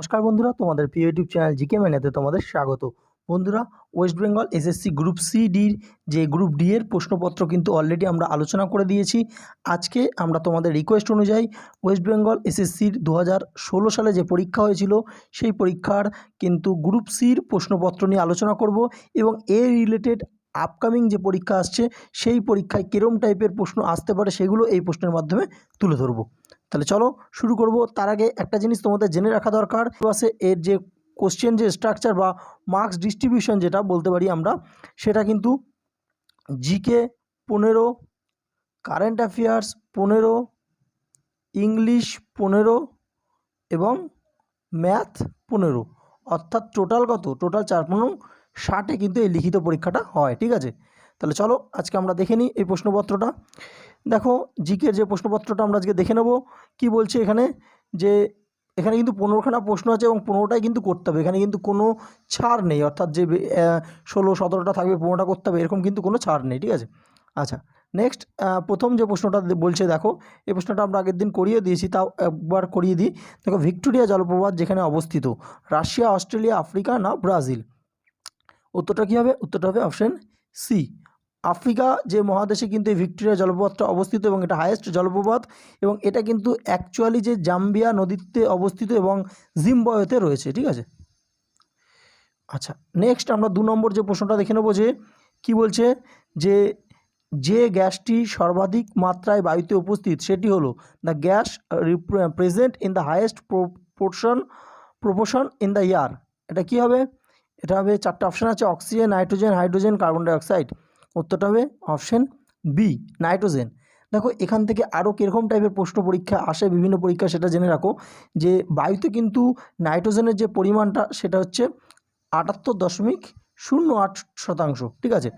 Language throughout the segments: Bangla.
নমস্কার বন্ধুরা, তোমাদের প্রিয় ইউটিউব চ্যানেল জিকে ম্যানেতে তোমাদের স্বাগত। বন্ধুরা, West Bengal SSC group C ডির যে গ্রুপ ডি এর প্রশ্নপত্র কিন্তু অলরেডি আমরা আলোচনা করে দিয়েছি। আজকে আমরা তোমাদের রিকোয়েস্ট অনুযায়ী ওয়েস্ট বেঙ্গল এসএসসির দু হাজার ষোলো সালে যে পরীক্ষা হয়েছিল, সেই পরীক্ষার কিন্তু গ্রুপ সির প্রশ্নপত্র নিয়ে আলোচনা করব এবং এ রিলেটেড আপকামিং যে পরীক্ষা আসছে, সেই পরীক্ষায় কিরম টাইপের প্রশ্ন আসতে পারে, সেগুলো এই প্রশ্নের মাধ্যমে তুলে ধরবো। তাহলে চলো শুরু করব। তার আগে একটা জিনিস তোমাদের জেনে রাখা দরকার। আছে এর যে কোশ্চেন যে স্ট্রাকচার বা মার্কস ডিস্ট্রিবিউশন যেটা বলতে পারি আমরা, সেটা কিন্তু জিকে পনেরো কারেন্ট অ্যাফেয়ার্স পনেরো ইংলিশ পনেরো এবং ম্যাথ পনেরো। অর্থাৎ টোটাল কত? টোটাল চার পনেরো, ষাটে কিন্তু এই লিখিত পরীক্ষাটা হয়, ঠিক আছে? তাহলে চলো আজকে আমরা দেখে নিই এই প্রশ্নপত্রটা। দেখো জিকের যে প্রশ্নপত্রটা আমরা আজকে দেখে নেব, কি বলছে এখানে? যে এখানে কিন্তু পনেরোখানা প্রশ্ন আছে এবং পনেরোটাই কিন্তু করতে হবে। এখানে কিন্তু কোনো ছাড় নেই, অর্থাৎ যে ষোলো, সতেরোটা থাকবে, পনেরোটা করতে হবে, এরকম কিন্তু কোনো ছাড় নেই, ঠিক আছে? আচ্ছা নেক্সট প্রথম যে প্রশ্নটা বলছে দেখো, এই প্রশ্নটা আমরা আগের দিন করিয়ে দিয়েছি, তাও একবার করিয়ে দিই। দেখো, ভিক্টোরিয়া জলপ্রপাত যেখানে অবস্থিত, রাশিয়া, অস্ট্রেলিয়া, আফ্রিকা না ব্রাজিল? উত্তরটা কী হবে? উত্তরটা হবে অপশান সি আফ্রিকা যে মহাদেশে কিন্তু এই ভিক্টোরিয়া জলপ্রপাতটা অবস্থিত এবং এটা হায়েস্ট জলপ্রপাত এবং এটা কিন্তু অ্যাকচুয়ালি যে জাম্বিয়া নদীতে অবস্থিত এবং জিম্বয়েতে রয়েছে, ঠিক আছে? আচ্ছা নেক্সট আমরা দু নম্বর যে প্রশ্নটা দেখে নেব যে, কী বলছে? যে যে গ্যাসটি সর্বাধিক মাত্রায় বায়ুতে উপস্থিত, সেটি হলো the gas present in the highest proportion proportion in the air এটা কী হবে? এটা হবে চারটে অপশান আছে oxygen nitrogen hydrogen carbon dioxide উত্তরটা হবে অপশান বি নাইট্রোজেন। দেখো, এখান থেকে আরও কীরকম টাইপের প্রশ্ন পরীক্ষা আসে, বিভিন্ন পরীক্ষা, সেটা জেনে রাখো যে বায়ুতে কিন্তু নাইট্রোজেনের যে পরিমাণটা, সেটা হচ্ছে আটাত্তর দশমিক শূন্য আট শতাংশ, ঠিক আছে?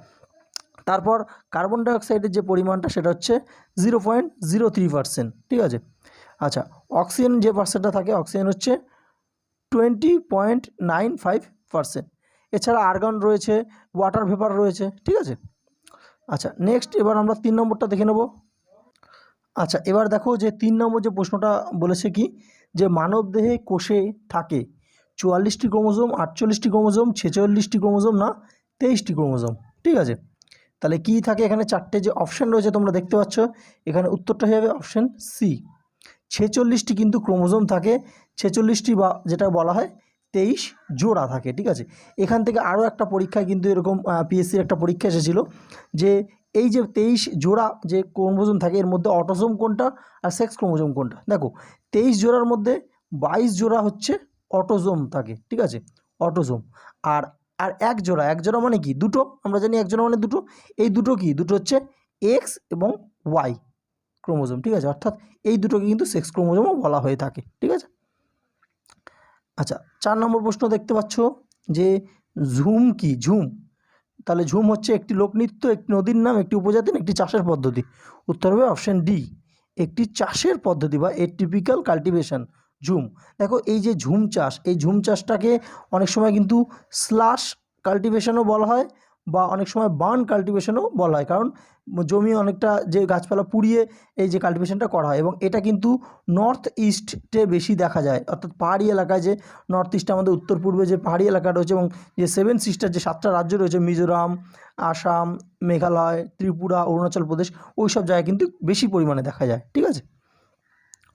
তারপর কার্বন ডাইঅক্সাইডের যে পরিমাণটা, সেটা হচ্ছে zero point zero three percent, ঠিক আছে? আচ্ছা অক্সিজেন যে পার্সেন্টটা থাকে, অক্সিজেন হচ্ছে twenty point nine five percent. এছাড়া আর্গন রয়েছে, ওয়াটার ভেপার রয়েছে, ঠিক আছে? আচ্ছা নেক্সট এবার আমরা তিন নম্বরটা দেখে নেব। আচ্ছা এবার দেখো যে তিন নম্বর যে প্রশ্নটা বলেছে কি? যে মানবদেহে কোষে থাকে চুয়াল্লিশটি ক্রোমোজোম, আটচল্লিশটি ক্রোমোজোম, ছেচল্লিশটি ক্রোমোজোম না তেইশটি ক্রোমোজোম, ঠিক আছে? তাহলে কি থাকে এখানে চারটে যে অপশান রয়েছে তোমরা দেখতে পাচ্ছ? এখানে উত্তরটা হয়ে যাবে অপশান সি ছেচল্লিশটি কিন্তু ক্রোমোজোম থাকে, ছেচল্লিশটি বা যেটা বলা হয় তেইশ জোড়া থাকে, ঠিক আছে? এখান থেকে আরও একটা পরীক্ষায় কিন্তু এরকম পিএসসির একটা পরীক্ষা এসেছিল যে এই যে তেইশ জোড়া যে ক্রোমোজোম থাকে, এর মধ্যে অটোজোম কোনটা আর সেক্স ক্রোমোজোম কোনটা? দেখো, তেইশ জোড়ার মধ্যে বাইশ জোড়া হচ্ছে অটোজোম থাকে, ঠিক আছে? অটোজোম। আর আর এক জোড়া এক জোড়া মানে কি? দুটো, আমরা জানি এক জোড়া মানে দুটো। এই দুটো কি? দুটো হচ্ছে এক্স এবং ওয়াই ক্রোমোজোম, ঠিক আছে? অর্থাৎ এই দুটোকে কিন্তু সেক্স ক্রোমোজোমও বলা হয়ে থাকে, ঠিক আছে? আচ্ছা চার নম্বর প্রশ্ন দেখতে পাচ্ছ যে ঝুম কি? ঝুম। তাহলে ঝুম হচ্ছে একটি লোকনৃত্য একটি নদীর নাম, একটি উপজাতি একটি চাষের পদ্ধতি? উত্তর হবে অপশান ডি একটি চাষের পদ্ধতি বা এ টিপিক্যাল কাল্টিভেশন ঝুম। দেখো, এই যে ঝুম চাষ, এই ঝুম চাষটাকে অনেক সময় কিন্তু স্লাশ কাল্টিভেশনও বলা হয় বা অনেক সময় বার্ন কাল্টিভেশনও বলা হয়। কারণ জমি অনেকটা যে গাছপালা পুড়িয়ে এই যে কাল্টিভেশনটা করা হয় এবং এটা কিন্তু নর্থ ইস্টে বেশি দেখা যায়। অর্থাৎ পাহাড়ি এলাকায় যে নর্থ ইস্টে আমাদের উত্তর পূর্বে যে পাহাড়ি এলাকা রয়েছে এবং যে সেভেন সিস্টার যে সাতটা রাজ্য রয়েছে, মিজোরাম, আসাম, মেঘালয়, ত্রিপুরা, অরুণাচল প্রদেশ ওই সব জায়গায় কিন্তু বেশি পরিমাণে দেখা যায়। ঠিক আছে?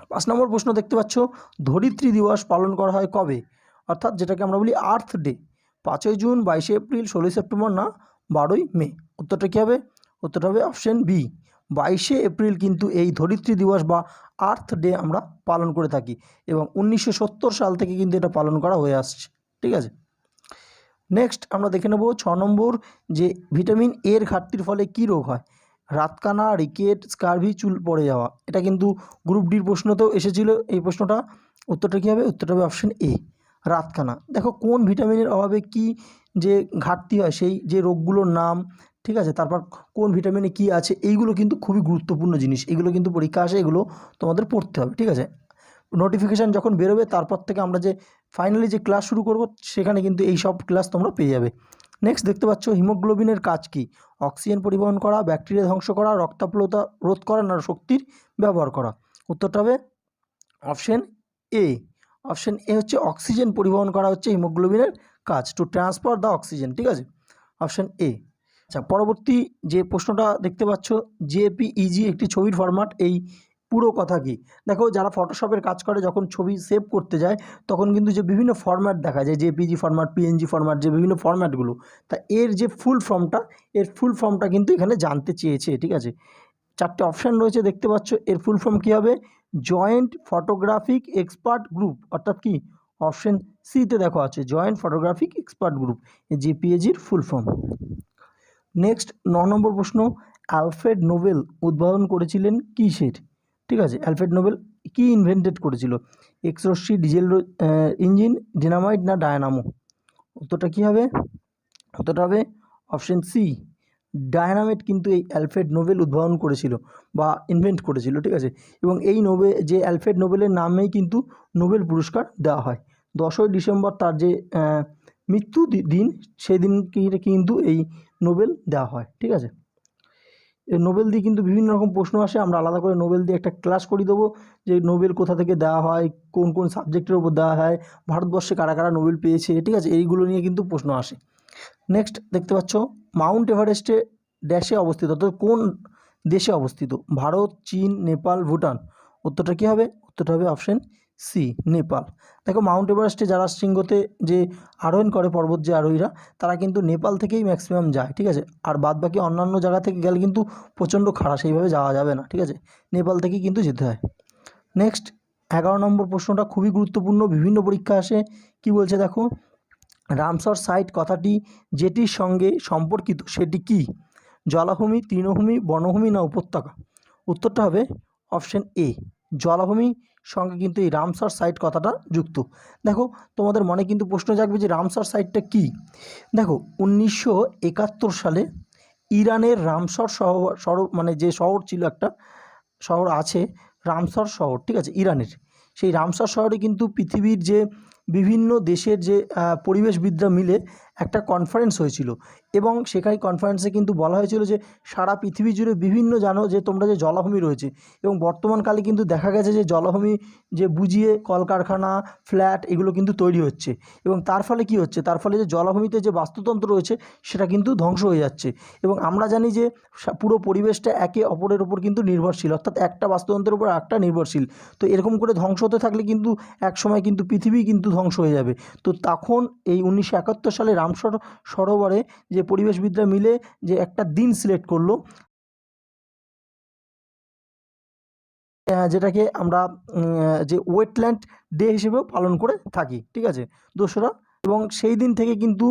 পাঁচ নম্বর প্রশ্ন দেখতে পাচ্ছ, ধরিত্রী দিবস পালন করা হয় কবে? অর্থাৎ যেটাকে আমরা বলি আর্থ ডে পাঁচই জুন, বাইশে এপ্রিল, ষোলোই সেপ্টেম্বর না, বারোই মে। উত্তরটা কী হবে? উত্তরটা হবে অপশান বি। বাইশে এপ্রিল কিন্তু এই ধরিত্রী দিবস বা আর্থ ডে আমরা পালন করে থাকি এবং উনিশশো সত্তর সাল থেকে কিন্তু এটা পালন করা হয়ে আসছে। ঠিক আছে? নেক্সট আমরা দেখে নেব ছ নম্বর যে ভিটামিন এর ঘাটতির ফলে কী রোগ হয়? রাতকানা, রিকেট, স্কারভি, চুল পড়ে যাওয়া। এটা কিন্তু গ্রুপ ডির প্রশ্নতেও এসেছিল এই প্রশ্নটা। উত্তরটা কী হবে? উত্তরটা হবে অপশান এ রাতকানা দেখো কোন ভিটামিনের অভাবে কি যে ঘাটতি হয়, সেই যে রোগগুলোর নাম, ঠিক আছে? তারপর কোন ভিটামিনে কি আছে, এইগুলো কিন্তু খুবই গুরুত্বপূর্ণ জিনিস। এগুলো কিন্তু পরীক্ষা আসে, এগুলো তোমাদের পড়তে হবে, ঠিক আছে? নোটিফিকেশান যখন বেরোবে, তারপর থেকে আমরা যে ফাইনালি যে ক্লাস শুরু করব, সেখানে কিন্তু এই সব ক্লাস তোমরা পেয়ে যাবে। নেক্সট দেখতে পাচ্ছ, হিমোগ্লোবিনের কাজ কি? অক্সিজেন পরিবহন করা, ব্যাকটেরিয়া ধ্বংস করা রক্তাপ্লতা রোধ করা, না শক্তির ব্যবহার করা। উত্তরটা হবে অপশন এ অপশন এ হচ্ছে অক্সিজেন পরিবহন করা হচ্ছে হিমোগ্লোবিনের কাজ টু ট্রান্সফার দ্য অক্সিজেন ঠিক আছে? অপশন এ আচ্ছা পরবর্তী যে প্রশ্নটা দেখতে পাচ্ছ জেপিইজি একটি ছবির ফরম্যাট এই পুরো কথা কি? দেখো, যারা ফটোশপের কাজ করে, যখন ছবি সেভ করতে যায়, তখন কিন্তু যে বিভিন্ন ফরম্যাট দেখা যায় জেপিজি ফরম্যাট পিএনজি ফরম্যাট যে বিভিন্ন ফরম্যাটগুলো তা এর যে ফুল ফর্মটা এর ফুল ফর্মটা কিন্তু এখানে জানতে চেয়েছে, ঠিক আছে? চারটে অপশান রয়েছে, দেখতে পাচ্ছ, এর ফুল ফর্ম কী হবে? জয়েন্ট ফটোগ্রাফিক এক্সপার্ট গ্রুপ অর্থাৎ কি? অপশন সিতে দেখো আছে জয়েন্ট ফটোগ্রাফিক এক্সপার্ট গ্রুপ জিপিএজির ফুল ফর্ম নেক্সট ন নম্বর প্রশ্ন অ্যালফ্রেড নোবেল উদ্ভাবন করেছিলেন কিসের? ঠিক আছে অ্যালফ্রেড নোবেল কি ইনভেন্টেড করেছিল? এক্সরশ্মি ডিজেল ইঞ্জিন ডিনামাইট না ডায়নামো উত্তরটা কী হবে? উত্তরটা হবে অপশন সি ডায়নামাইট কিন্তু এই অ্যালফ্রেড নোবেল উদ্ভাবন করেছিল বা ইনভেন্ট করেছিল, ঠিক আছে? এবং এই নোবে, যে অ্যালফ্রেড নোবেলের নামেই কিন্তু নোবেল পুরস্কার দেওয়া হয়। দশই ডিসেম্বর তার যে মৃত্যু দিন সেই দিন কিন্তু এই নোবেল দেওয়া হয়, ঠিক আছে? নোবেল দিয়ে কিন্তু বিভিন্ন রকম প্রশ্ন আসে, আমরা আলাদা করে নোবেল দিয়ে একটা ক্লাস করিয়ে দেবো যে নোবেল কোথা থেকে দেওয়া হয়, কোন কোন সাবজেক্টের উপর দেওয়া হয়, ভারতবর্ষে কারা কারা নোবেল পেয়েছে, ঠিক আছে? এইগুলো নিয়ে কিন্তু প্রশ্ন আসে। নেক্সট দেখতে পাচ্ছ মাউন্ট এভারেস্টে ড্যাশে অবস্থিত, অর্থাৎ কোন দেশে অবস্থিত? ভারত, চীন, নেপাল, ভুটান। উত্তরটা কী হবে? উত্তরটা হবে অপশন সি নেপাল। দেখো মাউন্ট এভারেস্টে যারা শৃঙ্গতে যে আরোহণ করে পর্বত যে আরোহীরা, তারা কিন্তু নেপাল থেকেই ম্যাক্সিমাম যায়, ঠিক আছে? আর বাদ বাকি অন্যান্য জায়গা থেকে গেলে কিন্তু প্রচণ্ড খাড়া, সেইভাবে যাওয়া যাবে না, ঠিক আছে? নেপাল থেকেই কিন্তু যেতে হয়। নেক্সট এগারো নম্বর প্রশ্নটা খুবই গুরুত্বপূর্ণ, বিভিন্ন পরীক্ষা আসে। কি বলছে দেখো? রামসর সাইট কথাটি যেটির সঙ্গে সম্পর্কিত সেটি কি? জলাভূমি, তৃণভূমি, বনভূমি না উপত্যকা? উত্তরটা হবে অপশন এ। জলাভূমি সঙ্গে কিন্তু এই রামসর সাইট কথাটা যুক্ত। দেখো, তোমাদের মনে কিন্তু প্রশ্ন জাগবে যে রামসর সাইটটা কি? দেখো, উনিশশো একাত্তর সালে ইরানের রামসর শহর শহর মানে যে শহর ছিল একটা, শহর আছে রামসর শহর, ঠিক আছে, ইরানের। সেই রামসার শহরে কিন্তু পৃথিবীর যে বিভিন্ন দেশের যে পরিবেশবিদরা মিলে একটা কনফারেন্স হয়েছিল। এবং সেখানে কনফারেন্সে কিন্তু বলা হয়েছিল যে, সারা পৃথিবী জুড়ে বিভিন্ন জানো যে, তোমরা যে জলাভূমি রয়েছে এবং বর্তমানকালে কিন্তু দেখা গেছে যে, জলাভূমি যে বুঝিয়ে কলকারখানা ফ্ল্যাট এগুলো কিন্তু তৈরি হচ্ছে। এবং তার ফলে কি হচ্ছে? তার ফলে যে জলাভূমিতে যে বাস্তুতন্ত্র রয়েছে, সেটা কিন্তু ধ্বংস হয়ে যাচ্ছে। এবং আমরা জানি যে পুরো পরিবেশটা একে অপরের উপর কিন্তু নির্ভরশীল। অর্থাৎ একটা বাস্তুতন্ত্রের উপর একটা নির্ভরশীল। তো এরকম করে ধ্বংস হতে থাকলে কিন্তু এক সময় কিন্তু পৃথিবী কিন্তু ধ্বংস হয়ে যাবে। তো তখন এই উনিশশো একাত্তর সালে রামসর সরোবরে যে পরিবেশবিদরা মিলে যে একটা দিন সিলেক্ট করল যেটাকে আমরা যে ওয়েটল্যান্ড ডে হিসেবেও পালন করে থাকি, ঠিক আছে? দোসরা, এবং সেই দিন থেকে কিন্তু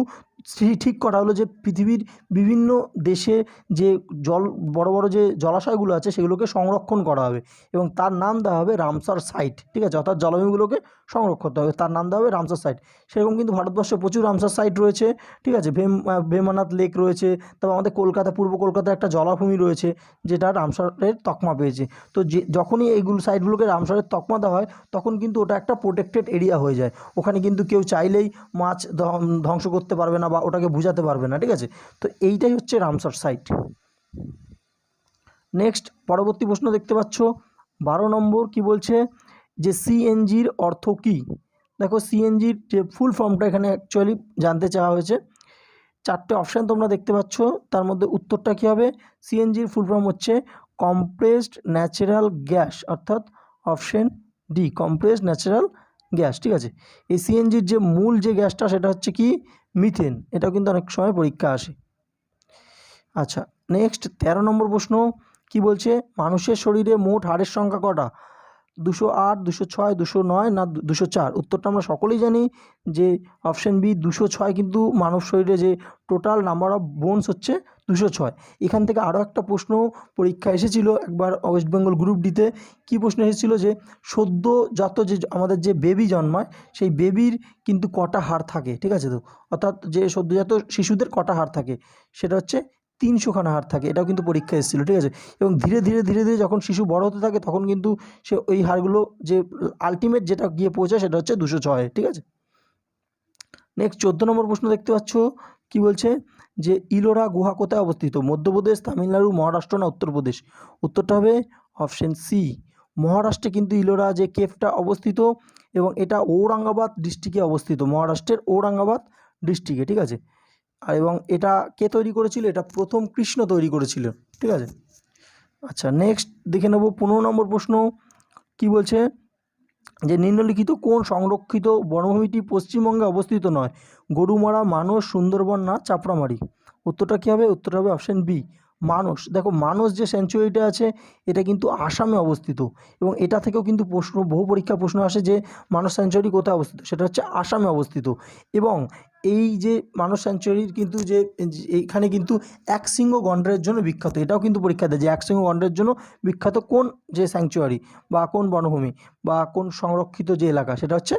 ঠিক করা হলো যে পৃথিবীর বিভিন্ন দেশে যে জল, বড় বড় যে জলাশয়গুলো আছে সেগুলোকে সংরক্ষণ করা হবে এবং তার নাম দেওয়া হবে রামসার সাইট, ঠিক আছে? অর্থাৎ জলাভূমিগুলোকে সংরক্ষণ করতে হবে। তার নাম দেওয়া হবে রামসার সাইট। সেরকম কিন্তু ভারতবর্ষে প্রচুর রামসার সাইট রয়েছে, ঠিক আছে? ভেম ভেমানাথ লেক রয়েছে, তারপর আমাদের কলকাতা, পূর্ব কলকাতায় একটা জলাভূমি রয়েছে যেটা রামসারের তকমা পেয়েছে। তো যে, যখনই এইগুলো সাইটগুলোকে রামসারের তকমা দেওয়া হয়, তখন কিন্তু ওটা একটা প্রোটেক্টেড এরিয়া হয়ে যায়। ওখানে কিন্তু কেউ চাইলেই মাছ ধ্বং- ধ্বংস করতে পারবে না বা ওটাকে বুঝাতে পারবে না, ঠিক আছে? তো এইটাই হচ্ছে রামসার সাইট নেক্সট পরবর্তী প্রশ্ন দেখতে পাচ্ছ। বারো নম্বর কি বলছে? যে সিএনজির অর্থ কী? দেখো সিএনজির যে ফুল ফর্মটা এখানে অ্যাকচুয়ালি জানতে চাওয়া হয়েছে। চারটে অপশান তোমরা দেখতে পাচ্ছ। তার মধ্যে উত্তরটা কী হবে? সিএনজির ফুল ফর্ম হচ্ছে কম্প্রেসড ন্যাচারাল গ্যাস অর্থাৎ option D compressed natural gas ঠিক আছে? এই সিএনজির যে মূল যে গ্যাসটা সেটা হচ্ছে কি? মিথেন, এটাও কিন্তু অনেক সময় পরীক্ষা আসে। আচ্ছা নেক্সট তেরো নম্বর প্রশ্ন, কি বলছে? মানুষের শরীরে মোট হাড়ের সংখ্যা কটা? দুশো আট, দুশো ছয়, দুশো নয় না দুশো চার? উত্তরটা আমরা সকলেই জানি যে অপশান বি দুশো ছয় কিন্তু মানব শরীরে যে টোটাল নাম্বার অফ বোনস হচ্ছে দুশো ছয়। এখান থেকে আরও একটা প্রশ্ন পরীক্ষা এসেছিল একবার ওয়েস্ট বেঙ্গল গ্রুপ ডিতে কী প্রশ্ন এসেছিল যে সদ্য যত যে আমাদের যে বেবি জন্মায়, সেই বেবির কিন্তু কটা হাড় থাকে, ঠিক আছে তো? অর্থাৎ যে সদ্যজাত শিশুদের কটা হাড় থাকে, সেটা হচ্ছে তিনশোখানা হাড় থাকে, এটাও কিন্তু পরীক্ষা এসেছিল, ঠিক আছে? এবং ধীরে ধীরে ধীরে ধীরে যখন শিশু বড় হতে থাকে, তখন কিন্তু সে ওই হাড়গুলো যে আলটিমেট যেটা গিয়ে পৌঁছায়, সেটা হচ্ছে দুশো ছয়, ঠিক আছে? নেক্সট চোদ্দ নম্বর প্রশ্ন দেখতে পাচ্ছ, কি বলছে? যে ইলোরা গুহা কোথায় অবস্থিত? মধ্যপ্রদেশ, তামিলনাড়ু, মহারাষ্ট্র না উত্তরপ্রদেশ? উত্তরটা হবে অপশন সি মহারাষ্ট্রে কিন্তু ইলোরা যে কেফটা অবস্থিত এবং এটা ঔরঙ্গাবাদ ডিস্ট্রিক্টে অবস্থিত। মহারাষ্ট্রের ঔরঙ্গাবাদ ডিস্ট্রিক্টে, ঠিক আছে? আর এবং এটা কে তৈরি করেছিল? এটা প্রথম কৃষ্ণ তৈরি করেছিল, ঠিক আছে? আচ্ছা নেক্সট দেখে নেব পনেরো নম্বর প্রশ্ন। কি বলছে? যে নিম্নলিখিত কোন সংরক্ষিত বনভূমিটি পশ্চিমবঙ্গে অবস্থিত নয়। গরুমারা, মানস, সুন্দরবন না চাপড়ামারি? উত্তরটা কী হবে? উত্তরটা হবে অপশান বি মানস দেখো মানস যে স্যাঞ্চুরিটা আছে, এটা কিন্তু আসামে অবস্থিত। এবং এটা থেকেও কিন্তু প্রশ্ন, বহু পরীক্ষা প্রশ্ন আসে যে মানস স্যাঞ্চুরি কোথায় অবস্থিত? সেটা হচ্ছে আসামে অবস্থিত। এবং এই যে মানস স্যাঞ্চুরির কিন্তু যে এখানে কিন্তু এক একশৃঙ্গ গন্ডারের জন্য বিখ্যাত। এটাও কিন্তু পরীক্ষা দেয় যে একশৃঙ্গ গন্ডারের জন্য বিখ্যাত কোন যে স্যাংচুয়ারি বা কোন বনভূমি বা কোন সংরক্ষিত যে এলাকা, সেটা হচ্ছে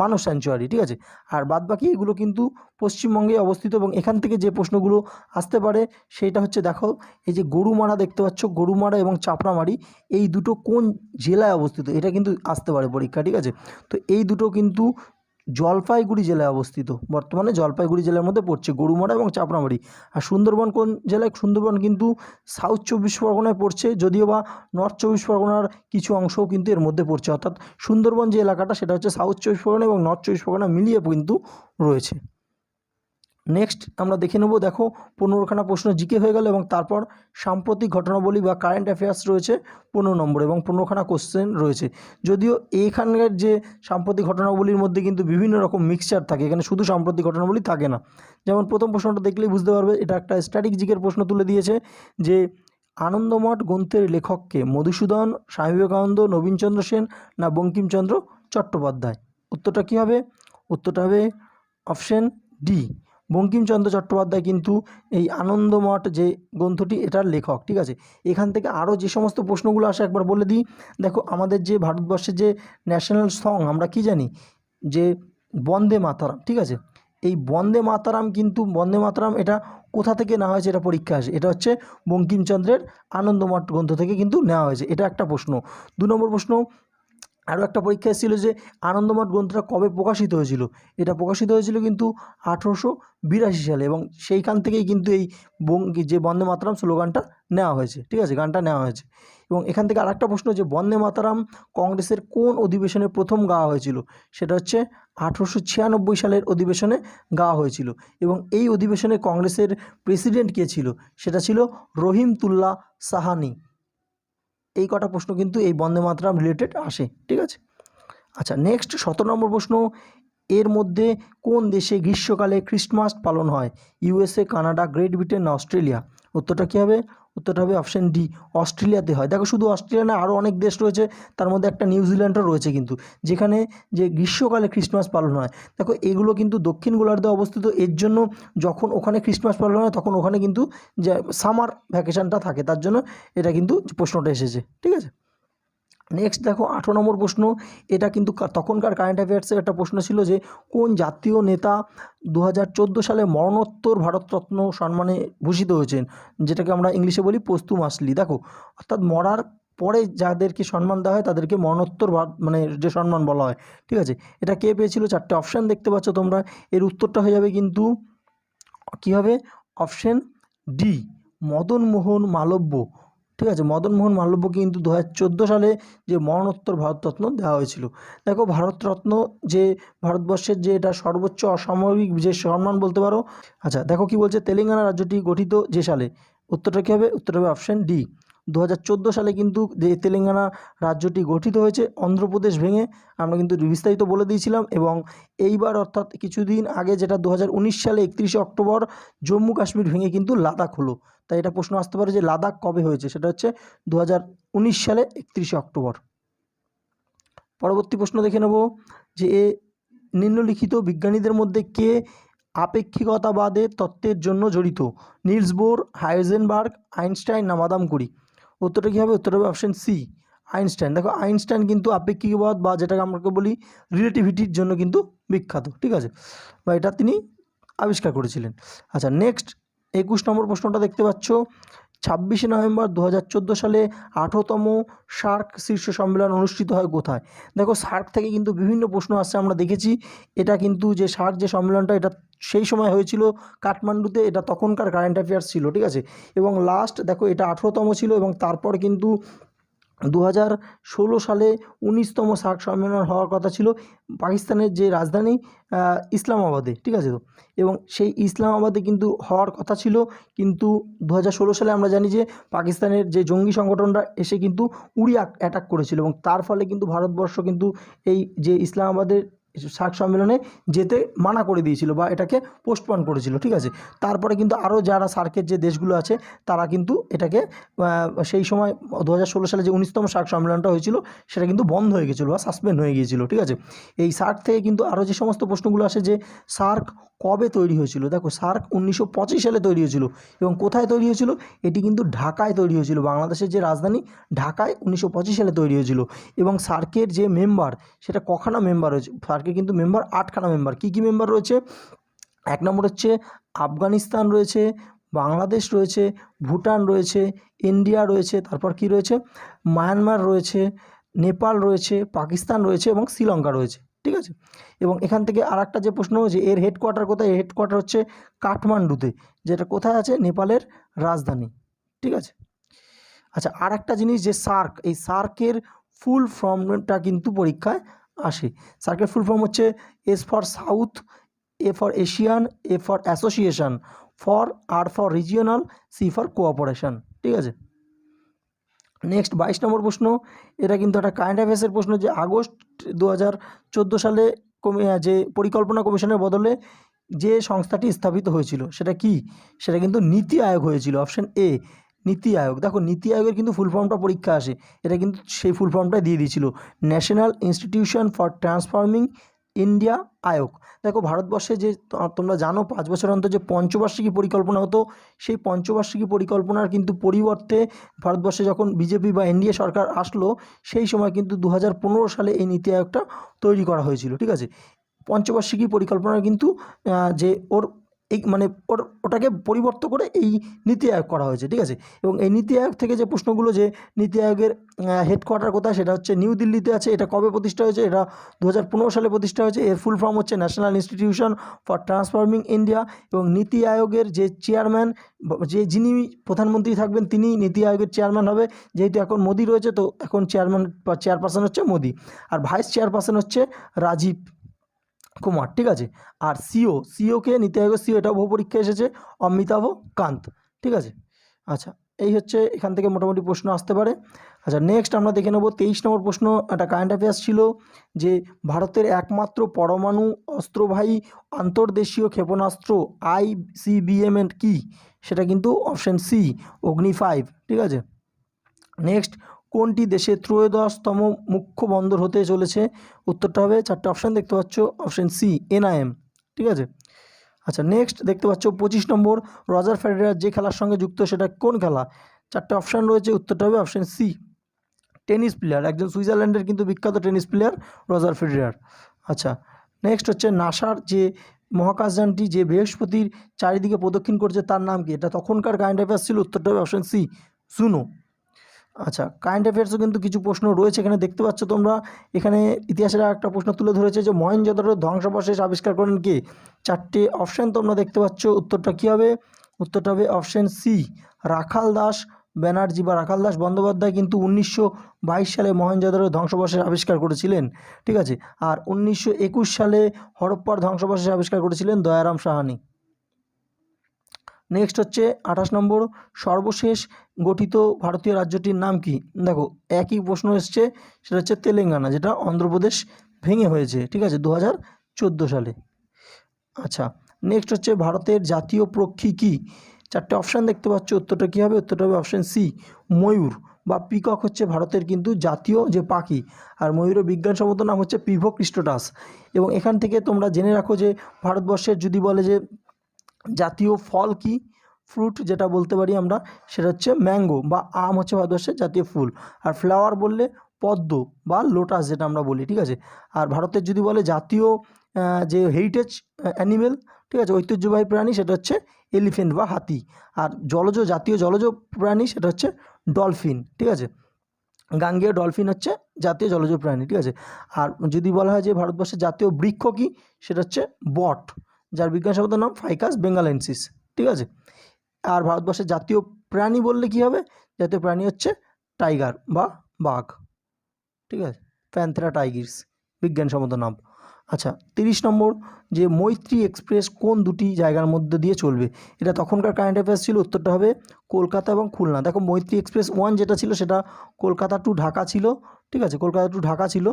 মানস স্যাঞ্চুয়ারি ঠিক আছে? আর বাদবাকি এগুলো কিন্তু পশ্চিমবঙ্গে অবস্থিত এবং এখান থেকে যে প্রশ্নগুলো আসতে পারে সেটা হচ্ছে, দেখো, এই যে গরুমারা দেখতে পাচ্ছ, গরুমারা এবং চাপড়ামারি, এই দুটো কোন জেলায় অবস্থিত? এটা কিন্তু আসতে পারে পরীক্ষা, ঠিক আছে? তো এই দুটো কিন্তু জলপাইগুড়ি জেলায় অবস্থিত। বর্তমানে জলপাইগুড়ি জেলার মধ্যে পড়ছে গরুমারা এবং চাপড়ামারি। আর সুন্দরবন কোন জেলায়? সুন্দরবন কিন্তু সাউথ চব্বিশ পরগনায় পড়ছে, যদিও বা নর্থ চব্বিশ পরগনার কিছু অংশও কিন্তু এর মধ্যে পড়ছে। অর্থাৎ সুন্দরবন যে এলাকাটা, সেটা হচ্ছে সাউথ চব্বিশ পরগনা এবং নর্থ চব্বিশ পরগনা মিলিয়ে কিন্তু রয়েছে। নেক্সট আমরা দেখে নেব, দেখো, পনেরোখানা প্রশ্ন জিকে হয়ে গেল এবং তারপর সাম্প্রতিক ঘটনাবলী বা কারেন্ট অ্যাফেয়ার্স রয়েছে পনেরো নম্বর এবং পনেরোখানা কোশ্চেন রয়েছে। যদিও এইখানকার যে সাম্প্রতিক ঘটনাবলীর মধ্যে কিন্তু বিভিন্ন রকম মিক্সচার থাকে, এখানে শুধু সাম্প্রতিক ঘটনাবলী থাকে না। যেমন প্রথম প্রশ্নটা দেখলেই বুঝতে পারবে, এটা একটা স্ট্যাটিক জিকের প্রশ্ন তুলে দিয়েছে যে আনন্দমঠ গ্রন্থের লেখককে মধুসূদন, স্বামী বিবেকানন্দ, নবীনচন্দ্র সেন না বঙ্কিমচন্দ্র চট্টোপাধ্যায়? উত্তরটা কী হবে? উত্তরটা হবে অপশন ডি বঙ্কিমচন্দ্র চট্টোপাধ্যায় কিন্তু এই আনন্দমঠ যে গ্রন্থটি, এটার লেখক, ঠিক আছে? এখান থেকে আরও যে সমস্ত প্রশ্নগুলো আসে, একবার বলে দিই। দেখো, আমাদের যে ভারতবর্ষের যে ন্যাশনাল সং, আমরা কি জানি? যে বন্দে মাতারাম, ঠিক আছে? এই বন্দে মাতারাম কিন্তু, বন্দে মাতারাম এটা কোথা থেকে নেওয়া হয়েছে? এটা পরীক্ষা আসে। এটা হচ্ছে বঙ্কিমচন্দ্রের আনন্দমঠ গ্রন্থ থেকে কিন্তু নেওয়া হয়েছে। এটা একটা প্রশ্ন। দু নম্বর প্রশ্ন আরও একটা পরীক্ষা এসেছিল যে আনন্দমঠ গ্রন্থটা কবে প্রকাশিত হয়েছিল। এটা প্রকাশিত হয়েছিল কিন্তু আঠেরোশো বিরাশি সালে এবং সেইখান থেকেই কিন্তু এই বঙ্গি যে বন্দে মাতারাম স্লোগানটা নেওয়া হয়েছে। ঠিক আছে? গানটা নেওয়া হয়েছে। এবং এখান থেকে আরেকটা প্রশ্ন যে বন্দে মাতারাম কংগ্রেসের কোন অধিবেশনে প্রথম গাওয়া হয়েছিল? সেটা হচ্ছে আঠেরোশো ছিয়ানব্বই সালের অধিবেশনে গাওয়া হয়েছিল। এবং এই অধিবেশনে কংগ্রেসের প্রেসিডেন্ট কে ছিল? সেটা ছিল রহিমতুল্লাহ সাহানি। এই কটা প্রশ্ন কিন্তু এই বন্দে মাতরাম রিলেটেড আসে, ঠিক আছে? আচ্ছা নেক্সট সতেরো নম্বর প্রশ্ন, এর মধ্যে কোন দেশে গ্রীষ্মকালে ক্রিসমাস পালন হয়? USA Canada Great Britain Australia উত্তরটা কী হবে? উত্তরটা হবে অপশান ডি অস্ট্রেলিয়াতে হয়। দেখো শুধু অস্ট্রেলিয়া না আরও অনেক দেশ রয়েছে, তার মধ্যে একটা নিউজিল্যান্ডও রয়েছে কিন্তু, যেখানে যে গ্রীষ্মকালে ক্রিসমাস পালন হয়। দেখো এগুলো কিন্তু দক্ষিণ গোলার্ধে অবস্থিত, এর জন্য যখন ওখানে ক্রিসমাস পালন হয়, তখন ওখানে কিন্তু যে সামার ভ্যাকেশানটা থাকে, তার জন্য এটা কিন্তু প্রশ্নটা এসেছে, ঠিক আছে? নেক্সট দেখো, আঠেরো নম্বর প্রশ্ন। এটা কিন্তু তখনকার কারেন্ট অ্যাফেয়ার্সের একটা প্রশ্ন ছিল যে, কোন জাতীয় নেতা দু হাজার চোদ্দ সালে মরণোত্তর ভারতরত্ন সম্মানে ভূষিত হয়েছেন? যেটাকে আমরা ইংলিশে বলি পোস্তুম আসলি দেখো, অর্থাৎ মরার পরে যাদেরকে সম্মান দেওয়া হয়, তাদেরকে মরণোত্তর মানে যে সম্মান বলা হয়। ঠিক আছে? এটা কে পেয়েছিল? চারটে অপশান দেখতে পাচ্ছ তোমরা। এর উত্তরটা হয়ে যাবে কিন্তু কী হবে? Option D Madan Mohan Malviya. ঠিক আছে মদন মোহন মালব্যকে কিন্তু দু হাজার চোদ্দ সালে যে মরণোত্তর ভারতরত্ন দেওয়া হয়েছিল। দেখো, ভারতরত্ন যে ভারতবর্ষের যে এটা সর্বোচ্চ অসামরিক যে সম্মান বলতে পারো আচ্ছা দেখো কি বলছে, তেলেঙ্গানা রাজ্যটি গঠিত যে সালে? উত্তরটা কী হবে? উত্তর হবে অপশান ডি দু হাজার চোদ্দ সালে কিন্তু যে তেলেঙ্গানা রাজ্যটি গঠিত হয়েছে, অন্ধ্রপ্রদেশ ভেঙে আমরা কিন্তু বিস্তারিত বলে দিয়েছিলাম এবং এইবার অর্থাৎ কিছুদিন আগে যেটা দু হাজার উনিশ সালে একত্রিশে অক্টোবর জম্মু কাশ্মীর ভেঙে কিন্তু লাদাখ হলো। তাই এটা প্রশ্ন আসতে পারে যে লাদাখ কবে হয়েছে? সেটা হচ্ছে দু হাজার উনিশ সালে একত্রিশে অক্টোবর। পরবর্তী প্রশ্ন দেখে নেব যে এ নিম্নলিখিত বিজ্ঞানীদের মধ্যে কে আপেক্ষিকতাবাদের তত্ত্বের জন্য জড়িত? নিলস বোর, হাইজেনবার্গ, আইনস্টাইন না মাদাম কুরি? উত্তরটা কী হবে? উত্তর হবে অপশন সি আইনস্টাইন দেখো আইনস্টাইন কিন্তু আপেক্ষিকবাদ বা যেটাকে আমরা বলি রিলেটিভিটির জন্য কিন্তু বিখ্যাত, ঠিক আছে? বা এটা তিনি আবিষ্কার করেছিলেন। আচ্ছা নেক্সট একুশ নম্বর প্রশ্নটা দেখতে পাচ্ছ। ছাব্বিশে নভেম্বর দু হাজার চোদ্দ সালে আঠেরোতম সার্ক শীর্ষ সম্মেলন অনুষ্ঠিত হয় কোথায়? দেখো, সার্ক থেকে কিন্তু বিভিন্ন প্রশ্ন আসছে, আমরা দেখেছি। এটা কিন্তু যে সার্ক যে সম্মেলনটা, এটা সেই সময় হয়েছিল কাঠমান্ডুতে, এটা তখনকার কারেন্ট অ্যাফেয়ার্স ছিল, ঠিক আছে? এবং লাস্ট দেখো এটা আঠেরোতম ছিল এবং তারপর কিন্তু দু হাজার ষোলো সালে উনিশতম সার্ক সম্মেলন হওয়ার কথা ছিল পাকিস্তানের যে রাজধানী ইসলামাবাদে, ঠিক আছে তো? এবং সেই ইসলামাবাদে কিন্তু হওয়ার কথা ছিল, কিন্তু দু হাজার ষোলো সালে আমরা জানি যে পাকিস্তানের যে জঙ্গি সংগঠনরা এসে কিন্তু উড়ি অ্যাটাক করেছিল এবং তার ফলে কিন্তু ভারতবর্ষ কিন্তু এই যে ইসলামাবাদের সার্ক সম্মেলনে যেতে মানা করে দিয়েছিল বা এটাকে পোস্টপন করেছিল, ঠিক আছে? তারপরে কিন্তু আরও যারা সার্কের যে দেশগুলো আছে, তারা কিন্তু এটাকে সেই সময় দু হাজার ষোলো সালে যে উনিশতম শাক সম্মেলনটা হয়েছিল, সেটা কিন্তু বন্ধ হয়ে গেছিল বা সাসপেন্ড হয়ে গিয়েছিল, ঠিক আছে? এই সার্ক থেকে কিন্তু আরও যে সমস্ত প্রশ্নগুলো আসে যে, সার্ক কবে তৈরি হয়েছিল? দেখো, সার্ক উনিশশো পঁচিশ সালে তৈরি হয়েছিল এবং কোথায় তৈরি হয়েছিল? এটি কিন্তু ঢাকায় তৈরি হয়েছিল। বাংলাদেশের যে রাজধানী, ঢাকায় উনিশশো পঁচিশ সালে তৈরি হয়েছিল এবং সার্কের যে মেম্বার সেটা কখানা মেম্বার রয়েছে। সার্কের কিন্তু মেম্বার আটখানা মেম্বার কী কী মেম্বার রয়েছে? এক নম্বর হচ্ছে আফগানিস্তান রয়েছে, বাংলাদেশ রয়েছে, ভুটান রয়েছে, ইন্ডিয়া রয়েছে, তারপর কি রয়েছে? মায়ানমার রয়েছে, নেপাল রয়েছে, পাকিস্তান রয়েছে এবং শ্রীলঙ্কা রয়েছে। ঠিক আছে? এবং এখান থেকে আর যে প্রশ্ন যে এর হেডকোয়ার্টার কোথায়? এর হেডকোয়ার্টার হচ্ছে কাঠমান্ডুতে, যেটা কোথায় আছে? নেপালের রাজধানী, ঠিক আছে? আচ্ছা আর একটা জিনিস যে সার্ক, এই সার্কের ফুল ফর্মটা কিন্তু পরীক্ষায় আসে। সার্কের ফুল ফর্ম হচ্ছে S for south, A for Asian, A for association, for, R for regional, C for cooperation, ঠিক আছে? নেক্সট বাইশ নম্বর প্রশ্ন, এটা কিন্তু একটা কারেন্ট অ্যাফেয়ার্সের প্রশ্ন যে আগস্ট দু হাজার চোদ্দ সালে কমি যে পরিকল্পনা কমিশনের বদলে যে সংস্থাটি স্থাপিত হয়েছিল, সেটা কি? সেটা কিন্তু নীতি আয়োগ হয়েছিল, অপশন এ, নীতি আয়োগ। দেখো, নীতি আয়োগের কিন্তু ফুল ফর্মটা পরীক্ষা আসে, এটা কিন্তু সেই ফুল ফর্মটাই দিয়ে দিয়েছিল। National institution for transforming India Aayog. দেখো, ভারতবর্ষে যে তোমরা জানো, পাঁচ বছর অন্তর যে পঞ্চবার্ষিকী পরিকল্পনা হতো, সেই পঞ্চবার্ষিকী পরিকল্পনার কিন্তু পরিবর্তে ভারতবর্ষে যখন বিজেপি বা এনডিএ সরকার আসলো, সেই সময় কিন্তু দু হাজার পনেরো সালে এই নীতি আয়োগটা তৈরি করা হয়েছিল, ঠিক আছে? পঞ্চবার্ষিকী পরিকল্পনা কিন্তু যে ওর এই মানে ওটাকে পরিবর্তন করে এই নীতি আয়োগ করা হয়েছে, ঠিক আছে? এবং এই নীতি আয়োগ থেকে যে প্রশ্নগুলো যে নীতি আয়োগের হেডকোয়ার্টার কোথায় সেটা হচ্ছে নিউ দিল্লিতে আছে, এটা কবে প্রতিষ্ঠা হয়েছে? এটা দু হাজার পনেরো সালে প্রতিষ্ঠা হয়েছে, এর ফুল ফর্ম হচ্ছে national institution for transforming India এবং নীতি আয়োগের যে চেয়ারম্যান যে যিনি প্রধানমন্ত্রী থাকবেন, তিনি নীতি আয়োগের চেয়ারম্যান হবে। যেহেতু এখন মোদি রয়েছে, তো এখন চেয়ারম্যান চেয়ারপারসন হচ্ছে মোদি। আর ভাইস চেয়ারপারসন হচ্ছে রাজীব। কুমার ঠিক আছে? আর সিও সিওকে নিতে আয়োগের সিও এটাও বহু পরীক্ষা এসেছে। অমিতাভ কান্ত, ঠিক আছে? আচ্ছা এই হচ্ছে এখান থেকে মোটামুটি প্রশ্ন আসতে পারে। আচ্ছা নেক্সট আমরা দেখে নেব তেইশ নম্বর প্রশ্ন, একটা কারেন্ট অ্যাফেয়ার্স ছিল যে ভারতের একমাত্র পরমাণু অস্ত্রবাহী আন্তর্দেশীয় ক্ষেপণাস্ত্র আইসিবিএম কি? সেটা কিন্তু অপশান সি অগ্নি ফাইভ ঠিক আছে? নেক্সট কোনটি দেশের ত্রয়োদশতম মুখ্য বন্দর হতে চলেছে? উত্তরটা হবে চারটে অপশান দেখতে পাচ্ছ অপশান সি এনআইএম। ঠিক আছে? আচ্ছা নেক্সট দেখতে পাচ্ছ পঁচিশ নম্বর, রজার ফেডারার যে খেলার সঙ্গে যুক্ত সেটা কোন খেলা? চারটে অপশান রয়েছে, উত্তরটা হবে অপশান সি টেনিস প্লেয়ার একজন সুইজারল্যান্ডের কিন্তু বিখ্যাত টেনিস প্লেয়ার রজার ফেডারার। আচ্ছা নেক্সট হচ্ছে নাসার যে মহাকাশযানটি যে বৃহস্পতির চারিদিকে প্রদক্ষিণ করছে, তার নাম কি? এটা তখনকার কারেন্ট অ্যাফেয়ার্স ছিল উত্তরটা হবে অপশান সি সুনো আচ্ছা কারেন্ট অ্যাফেয়ার্সও কিন্তু কিছু প্রশ্ন রয়েছে এখানে দেখতে পাচ্ছ তোমরা। এখানে ইতিহাসের একটা প্রশ্ন তুলে ধরেছে যে মহেঞ্জোদারোর ধ্বংসাবশেষ আবিষ্কার করেন কে? চারটে অপশান তোমরা দেখতে পাচ্ছ, উত্তরটা কী হবে? উত্তরটা হবে অপশান সি রাখাল দাস ব্যানার্জি বা রাখাল দাস বন্দ্যোপাধ্যায় কিন্তু উনিশশো বাইশ সালে মহেঞ্জোদারোর ধ্বংসাবশেষ আবিষ্কার করেছিলেন, ঠিক আছে? আর উনিশশো একুশ সালে হরপ্পার ধ্বংসাবশেষ আবিষ্কার করেছিলেন দয়ারাম সাহানি। নেক্সট হচ্ছে আঠাশ নম্বর, সর্বশেষ গঠিত ভারতীয় রাজ্যটির নাম কি? দেখো, একই প্রশ্ন এসছে, সেটা হচ্ছে তেলেঙ্গানা, যেটা অন্ধ্রপ্রদেশ ভেঙে হয়েছে, ঠিক আছে দু হাজার চোদ্দ সালে। আচ্ছা নেক্সট হচ্ছে ভারতের জাতীয় পক্ষী কি? চারটে অপশান দেখতে পাচ্ছ, উত্তরটা কী হবে? উত্তরটা হবে অপশান সি ময়ূর বা পিকক হচ্ছে ভারতের কিন্তু জাতীয় যে পাখি, আর ময়ূরের বিজ্ঞানসম্মত নাম হচ্ছে পিভো ক্রিস্টোটাস এবং এখান থেকে তোমরা জেনে রাখো যে ভারতবর্ষের যদি বলে যে জাতীয় ফল কি? ফ্রুট যেটা বলতে পারি আমরা, সেটা হচ্ছে ম্যাঙ্গো বা আম হচ্ছে ভারতবর্ষের জাতীয় ফুল। আর ফ্লাওয়ার বললে পদ্ম বা লোটাস যেটা আমরা বলি, ঠিক আছে? আর ভারতের যদি বলে জাতীয় যে হেরিটেজ অ্যানিমেল ঠিক আছে? ঐতিহ্যবাহী প্রাণী সেটা হচ্ছে এলিফেন্ট বা হাতি। আর জলজ, জাতীয় জলজ প্রাণী সেটা হচ্ছে ডলফিন ঠিক আছে? গাঙ্গেয় ডলফিন হচ্ছে জাতীয় জলজ প্রাণী, ঠিক আছে? আর যদি বলা হয় যে ভারতবর্ষের জাতীয় বৃক্ষ কী? সেটা হচ্ছে বট। যার বিজ্ঞানসম্মত নাম ফাইকাস বেঙ্গালেন্সিস, ঠিক আছে? আর ভারতবর্ষের জাতীয় প্রাণী বললে কি হবে? জাতীয় প্রাণী হচ্ছে টাইগার বা বাঘ, ঠিক আছে? প্যান্থেরা টাইগার্স, বিজ্ঞানসম্মত নাম। আচ্ছা তিরিশ নম্বর, যে মৈত্রী এক্সপ্রেস কোন দুটি জায়গার মধ্যে দিয়ে চলবে? এটা তখনকার কারেন্ট অ্যাফেয়ার্স ছিল, উত্তরটা হবে কলকাতা এবং খুলনা। দেখো, মৈত্রী এক্সপ্রেস ওয়ান যেটা ছিল, সেটা কলকাতা টু ঢাকা ছিল, ঠিক আছে? কলকাতা টু ঢাকা ছিল।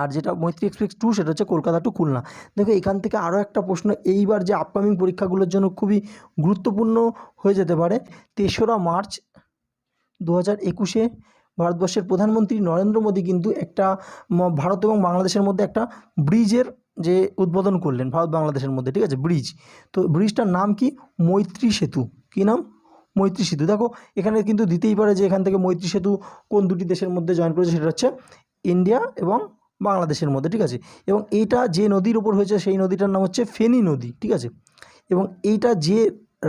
আর যেটা মৈত্রী এক্সপ্রেস টু সেটা হচ্ছে কলকাতা টু খুলনা। দেখো, এখান থেকে আরও একটা প্রশ্ন, এইবার যে আপকামিং পরীক্ষাগুলোর জন্য খুবই গুরুত্বপূর্ণ হয়ে যেতে পারে, তেসরা মার্চ দু হাজার একুশে ভারতবর্ষের প্রধানমন্ত্রী নরেন্দ্র মোদী কিন্তু একটা ভারত এবং বাংলাদেশের মধ্যে একটা ব্রিজের যে উদ্বোধন করলেন, ভারত বাংলাদেশের মধ্যে, ঠিক আছে? ব্রিজ। তো ব্রিজটার নাম কি? মৈত্রী সেতু। কী নাম? মৈত্রী সেতু। দেখো, এখানে কিন্তু দিতেই পারে যে এখান থেকে মৈত্রী সেতু কোন দুটি দেশের মধ্যে জয়েন করেছে, সেটা হচ্ছে ইন্ডিয়া এবং বাংলাদেশের মধ্যে, ঠিক আছে? এবং এইটা যে নদীর উপর হয়েছে, সেই নদীটার নাম হচ্ছে ফেনী নদী, ঠিক আছে? এবং এইটা যে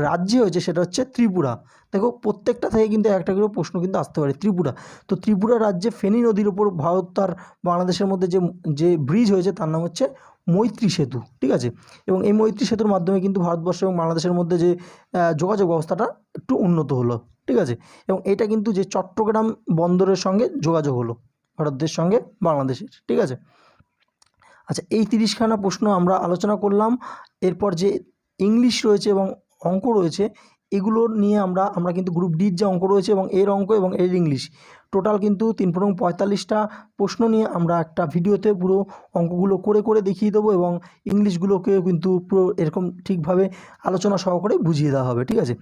রাজ্যে হয়েছে, সেটা হচ্ছে ত্রিপুরা। দেখো, প্রত্যেকটা থেকে কিন্তু একটা করে প্রশ্ন কিন্তু আসতে পারে, ত্রিপুরা। তো ত্রিপুরা রাজ্যে ফেনী নদীর উপর ভারত তার বাংলাদেশের মধ্যে যে যে ব্রিজ হয়েছে, তার নাম হচ্ছে মৈত্রী সেতু, ঠিক আছে? এবং এই মৈত্রী সেতুর মাধ্যমে কিন্তু ভারতবর্ষ এবং বাংলাদেশের মধ্যে যে যোগাযোগ ব্যবস্থাটা একটু উন্নত হলো, ঠিক আছে? এবং এটা কিন্তু যে চট্টগ্রাম বন্দরের সঙ্গে যোগাযোগ হলো। ভারতের সঙ্গে বাংলাদেশের, ঠিক আছে? আচ্ছা এই তিরিশখানা প্রশ্ন আমরা আলোচনা করলাম। এরপর যে ইংলিশ রয়েছে এবং অঙ্ক রয়েছে, এগুলো নিয়ে আমরা আমরা কিন্তু গ্রুপ ডির যে অঙ্ক রয়েছে এবং এর অঙ্ক এবং এর ইংলিশ টোটাল কিন্তু তিন পনেরো পঁয়তাল্লিশটা প্রশ্ন নিয়ে আমরা একটা ভিডিওতে পুরো অঙ্কগুলো করে করে দেখিয়ে দেবো এবং ইংলিশগুলোকে কিন্তু পুরো এরকম ঠিকভাবে আলোচনা সহকারে বুঝিয়ে দেওয়া হবে, ঠিক আছে?